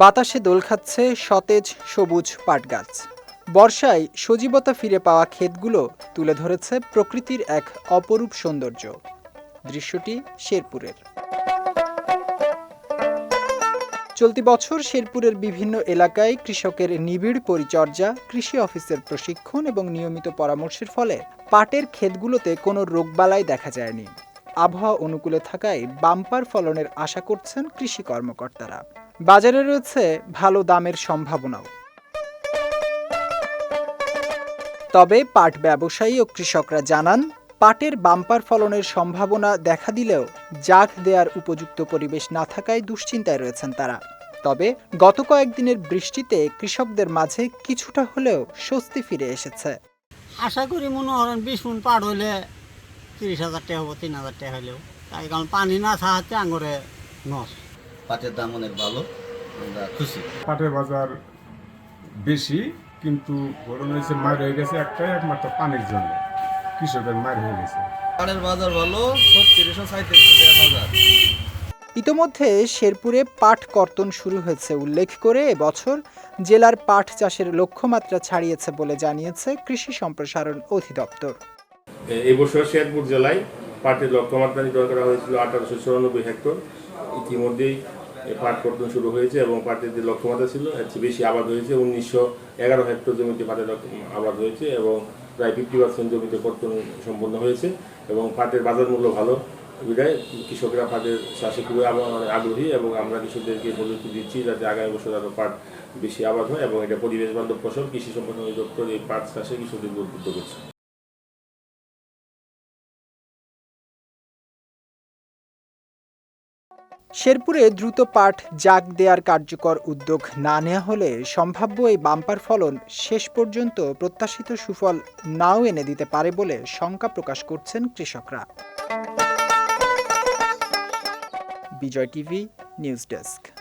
বাতাসে দোল খাচ্ছে সতেজ সবুজ পাট গাছ বর্ষায় সজীবতা ফিরে পাওয়া ক্ষেতগুলো তুলে ধরেছে প্রকৃতির এক অপরূপ সৌন্দর্য। দৃশ্যটি শেরপুরের। চলতি বছর শেরপুরের বিভিন্ন এলাকায় কৃষকের নিবিড় পরিচর্যা, কৃষি অফিসের প্রশিক্ষণ এবং নিয়মিত পরামর্শের ফলে পাটের ক্ষেতগুলোতে কোনো রোগবালাই দেখা যায়নি। আবহাওয়া অনুকূলে থাকায় বাম্পার ফলনের আশা করছেন কৃষি কর্মকর্তারা। বাজারে রয়েছে ভালো দামের সম্ভাবনাও। তবে পাট ব্যবসায়ী ও কৃষকরা জানান, পাটের বাম্পার ফলনের সম্ভাবনা দেখা দিলেও জাগ দেয়ার উপযুক্ত পরিবেশ না থাকায় দুশ্চিন্তায় রয়েছেন তারা। তবে গত কয়েকদিনের বৃষ্টিতে কৃষকদের মাঝে কিছুটা হলেও স্বস্তি ফিরে এসেছে। আশা করি মনে করেন বিশ মন পার হইলে তিরিশ হাজার টাকা হব তিন হাজার টাকা হইলেও। তাই কারণ পানি না সাহায্যে আঙুরে নষ্ট। পাটের দাম অনেক ভালো আমরা খুশি। পাটের বাজার বেশি কিন্তু ঘটনা হয়েছে মার হয়ে গেছে একটাই একমাত্র পানির জন্য। কৃষকের মার হয়ে গেছে। পাটের বাজার ভালো ছত্রিশশো সাঁত্রিশশো টাকা বাজার। ইতোমধ্যে শেরপুরে পাট কর্তন শুরু হয়েছে উল্লেখ করে এবছর জেলার পাট চাষের লক্ষ্যমাত্রা ছাড়িয়েছে বলে জানিয়েছে কৃষি সম্প্রসারণ অধিদপ্তর। এই বছর শেরপুর জেলায় পাটের লক্ষ্যমাত্রা নির্ধারণ করা হয়েছিল আঠারোশো চুরানব্বই হেক্টর। ইতিমধ্যেই পাট কর্তন শুরু হয়েছে এবং পাটের যে লক্ষ্যমাত্রা ছিল, এর চেয়ে বেশি আবাদ হয়েছে। উনিশশো এগারো হেক্টর জমিতে পাটের আবাদ হয়েছে এবং প্রায় ফিফটি পার্সেন্ট জমিতে কর্তন সম্পন্ন হয়েছে এবং পাটের বাজার মূল্য ভালো। বিধায় কৃষকরা পাটের চাষে খুবই মানে আগ্রহী এবং আমরা কৃষকদেরকে প্রযুক্তি দিচ্ছি যাতে আগামী বছর আরও পাট বেশি আবাদ হয় এবং এটা পরিবেশ বান্ধব ফসল, কৃষি সম্পন্ন অধিদপ্তর এই পাট চাষে কৃষকদের উদ্বুদ্ধ করছে। শেরপুরে দ্রুত পাঠ জাগ দেয়ার কার্যকর উদ্যোগ না নেওয়া হলে সম্ভাব্য এই বাম্পার ফলন শেষ পর্যন্ত প্রত্যাশিত সুফল নাও এনে দিতে পারে বলে শঙ্কা প্রকাশ করছেন কৃষকরা। Bijoy TV, news desk.